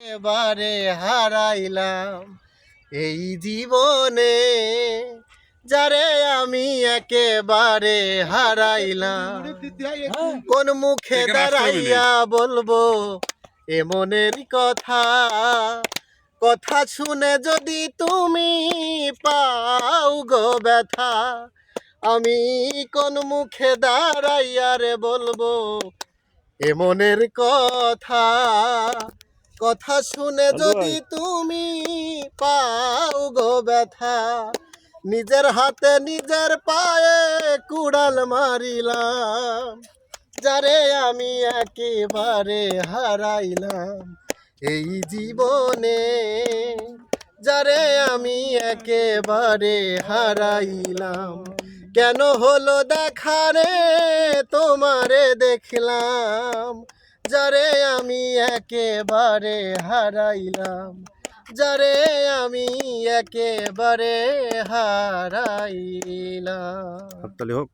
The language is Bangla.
এবারে হারাইলাম এই জীবনে যারে আমি একেবারে হারাইলাম। কোন মুখে। দাঁড়াইয়া বলব এ মনের কথা। কথা শুনে যদি তুমি পাও গো ব্যথা আমি কোন মুখে দাঁড়াইয়া রে বলব এ মনের কথা। কথা শুনে যদি তুমি পাও গো ব্যথা নিজের হাতে নিজের পায়ে কুড়াল মারিলাম যারে আমি একেবারে হারাইলাম। এই জীবনে যারে আমি একেবারে হারাইলাম কেন হলো দেখারে তোমারে দেখলাম? যারে আমি একেবারে হারাইলাম যারে আমি একেবারে হারাইলাম। তাহলে হোক।